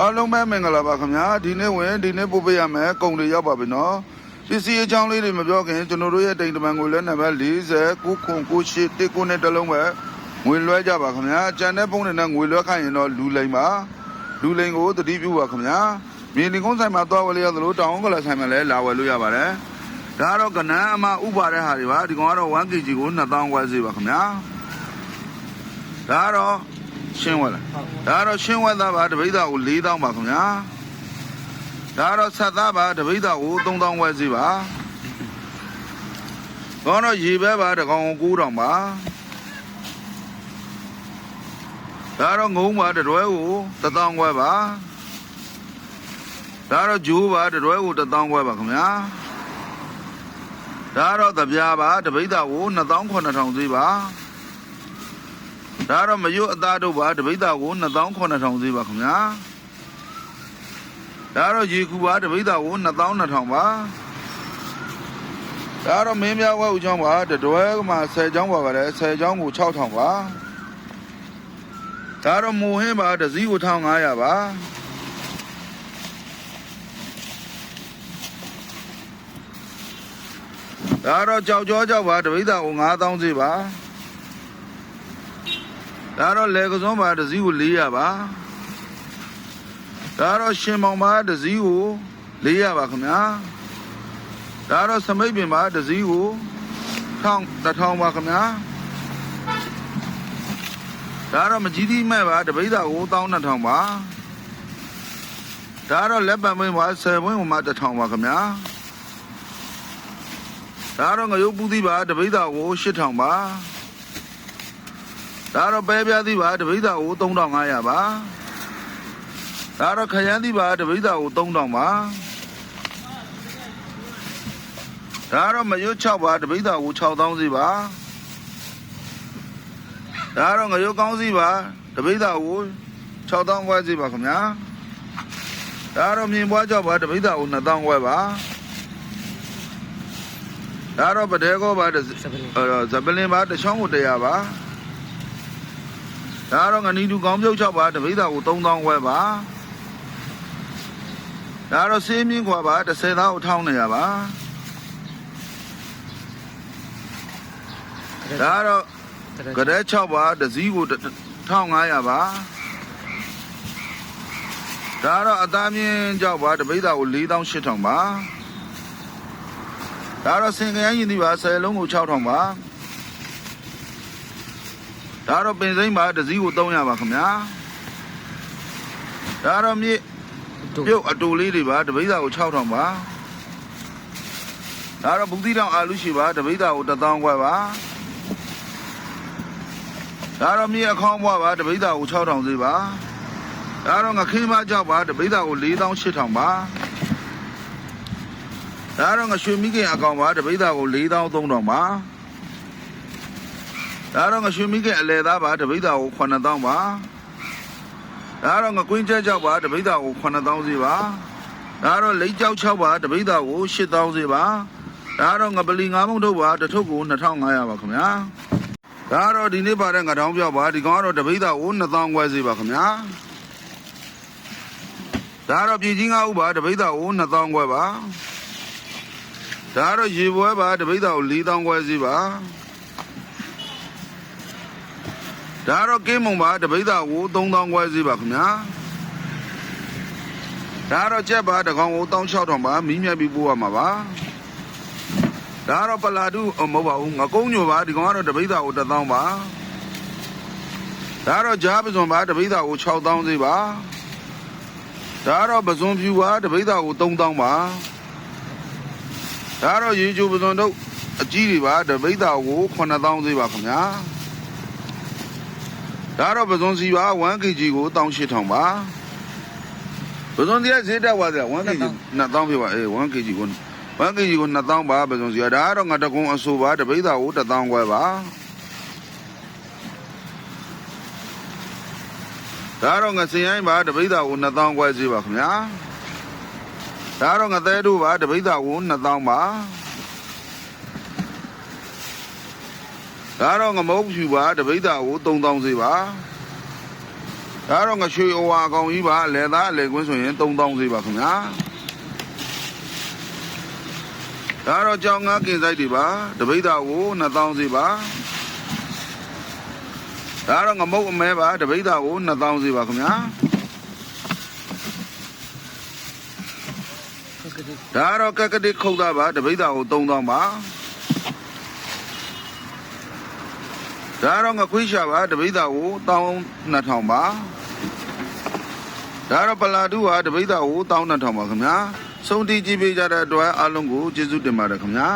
အားလုံးပဲမင်္ဂလာပါခင်ဗျာဒီနေ့ဝင်ဒီနေ့ပို့ပေးရမယ်ကုံတွေရောက်ပါပြီနော်ပစ္စည်းအကြောင်းလေးတွေမပြောခင်ကျွန်တော်တို့ရဲ့တိမ်တမန်ကိုလည်းနံပါတ်40 998 19နဲ့တစ်လုံးပဲငွေလွှဲကြပါခင်ဗျာကြံတဲ့ပုံးတွေနဲ့ငွေလွှဲခိုင်းရင်တော့လူလိမ်ပါလူလိမ်ကိုတတိပြုပါခင်ဗျာမြေနေကုန်းဆိုင်မှာသွားဝယ်လို့ရသလိုတောင်ကလဆိုင်မှာလည်းလာဝယ်လို့ရပါတယ်ဒါကတော့ကနန်းအမဥပါတဲ့ဟာတွေပါဒီကောင်ကတော့ 1kg ကို2000ခွဲစီပါခင်ဗျာဒါကတော့ ရှင်းဝယ်လားဒါကတော့ရှင်းဝက်သားပါတပိဿာကို4000ပါခင်ဗျာဒါကတော့ဆက်သားပါတပိဿာကို3000ဝက်စီပါကောင်းတော့ရေပဲပါတကောင်ကို9000ပါဒါကတော့ငုံပါတတွဲကို1000ဝက်ပါဒါကတော့ဂျိုးပါတတွဲကို1000ဝက်ပါခင်ဗျာဒါကတော့တပြားပါတပိဿာကို2900စီပါ ဒါတော့မရွတ်အသားတို့ပါတပိဿာကို28000ဈေးပါခင်ဗျာဒါတော့ရေကူပါတပိဿာကို22000ပါဒါတော့မင်းများဝဲဦးချောင်းပါတတွဲမှာ10ချောင်းပါပါတယ်10ချောင်းကို6000ပါဒါတော့မူဟင်းပါတစည်းကို1500ပါဒါတော့ကြောက်ကြောကြောက်ပါတပိဿာကို9000ဈေးပါ ဒါတော့လေကစုံးပါတစ်စီးကို400ပါဒါတော့ရှင်မောင်ပါတစ်စီးကို400ပါခင်ဗျာဒါတော့စမိတ်ပင်ပါတစ်စီးကို1000 1000ပါခင်ဗျာဒါတော့မကြီးသီးမဲ့ပါတပိဿာကို12000ပါဒါတော့လက်ပံမင်းပါ10ဝင်းဟိုမှာ1000ပါခင်ဗျာဒါတော့ငရုတ်ပူးသီးပါတပိဿာကို8000ပါ ဒါတော့ပဲပြားသီးပါတပိဿာကို3500ပါဒါတော့ခရမ်းသီးပါတပိဿာကို3000ပါဒါတော့မရွတ်6ပါတပိဿာကို6000စီပါဒါတော့ငရုတ်ကောင်းစီပါတပိဿာကို6000ခွဲစီပါခင်ဗျာဒါတော့မြင်ပွားကြောက်ပါတပိဿာကို2000ခွဲပါဒါတော့ပဒဲကောပါတဇပလင်ပါတချောင်းကို100ပါ ဒါကတော့ငနီတူကောင်းပြုတ်6ပါတပိဿာကို3000ခွဲပါဒါကတော့စေးမြင့်ခွာပါ30သားကို1900ပါဒါကတော့ကတဲ့6ပါတစည်းကို1500ပါဒါကတော့အသားမြင့်ကြောက်ပါတပိဿာကို4800ပါဒါကတော့စင်ကရန်ရင်ဒီပါ10လုံးကို6000ပါ ဒါတော့ပင်စိမ့်ပါတစ်စည်းကို300ပါခင်ဗျာဒါတော့မြေပြုတ်အတူလေးတွေပါတပိဿာကို6000ပါဒါတော့ဘူးတိတောင်အာလူရှိပါတပိဿာကို1000ခွဲပါဒါတော့မြေအခေါင်းဘွားပါတပိဿာကို6000သေးပါဒါတော့ငခင်းမကြောက်ပါတပိဿာကို4800ပါဒါတော့ငရွှေမိခင်အကောင်ပါတပိဿာကို4300ပါ ဒါတော့ငရွှေမိခင်အလဲသားပါတပိဿာကို9000ပါဒါတော့ငကွင်းချက်ကြောက်ပါတပိဿာကို9000စီပါဒါတော့လိတ်ကြောက်6ပါတပိဿာကို8000စီပါဒါတော့ငပလီ9မုံထုတ်ပါတစ်ထုပ်ကို2500ပါခင်ဗျာဒါတော့ဒီနေ့ပါတဲ့ငတောင်းပြောက်ပါဒီကောင်ကတော့တပိဿာကို2000ခွဲစီပါခင်ဗျာဒါတော့ပြည်ကြီး9ဥပါတပိဿာကို2000ခွဲပါဒါတော့ရေပွဲပါတပိဿာကို4000ခွဲစီပါ ဒါတော့ကင်းမုံပါတပိဿာကို3000ခွဲစီပါခင်ဗျာဒါတော့ကြက်ပါတကောင်ကို16000ပါမီးမြတ်ပြီးပို့ရမှာပါဒါတော့ပလာတူမဟုတ်ပါဘူးငကုံးညိုပါဒီကောင်ကတော့တပိဿာကို1000ပါဒါတော့ဂျားပစွန်ပါတပိဿာကို6000စီပါဒါတော့ပစွန်ဖြူပါတပိဿာကို3000ပါဒါတော့ရေချိုပစွန်တို့အကြီးတွေပါတပိဿာကို9000စီပါခင်ဗျာ ဒါတော့ပဇွန်စီပါ 1kg ကို18000ပါပဇွန်စီကဈေးတက်သွားတယ် 1kg 2000ပြပါအေး 1kg ကို 1kg ကို2000ပါပဇွန်စီကဒါကတော့ငါတကုံအဆိုပါတပိဿာကို1000ခွဲပါဒါတော့ငါစင်ရိုင်းပါတပိဿာကို2000ခွဲစီပါခင်ဗျာဒါတော့ငါသဲတို့ပါတပိဿာကို2000ပါ ဒါတော့ငမုတ်ဖြူပါတပိဿာကို3000စီပါဒါကတော့ငရွှေအဝါအကောင်ကြီးပါအလဲသားအလဲကွင်းဆိုရင်3000စီပါခင်ဗျာဒါကတော့ကြောင်ငါကင်ဆိုင်တွေပါတပိတ်တာကို2000စီပါဒါကတော့ငမုတ်အမဲပါတပိတ်တာကို2000စီပါခင်ဗျာဒါကတော့ကက်ကတိခုတ်တာပါတပိတ်တာကို3000ပါ ဒါကတော့ငခွေးရှာပါတပိတ်တာကို12000ပါဒါတော့ပလာတူဟာတပိတ်တာကို12000ပါခင်ဗျာစုံတီကြည့်ပေးကြတဲ့အတွက်အားလုံးကိုကျေးဇူးတင်ပါတယ်ခင်ဗျာ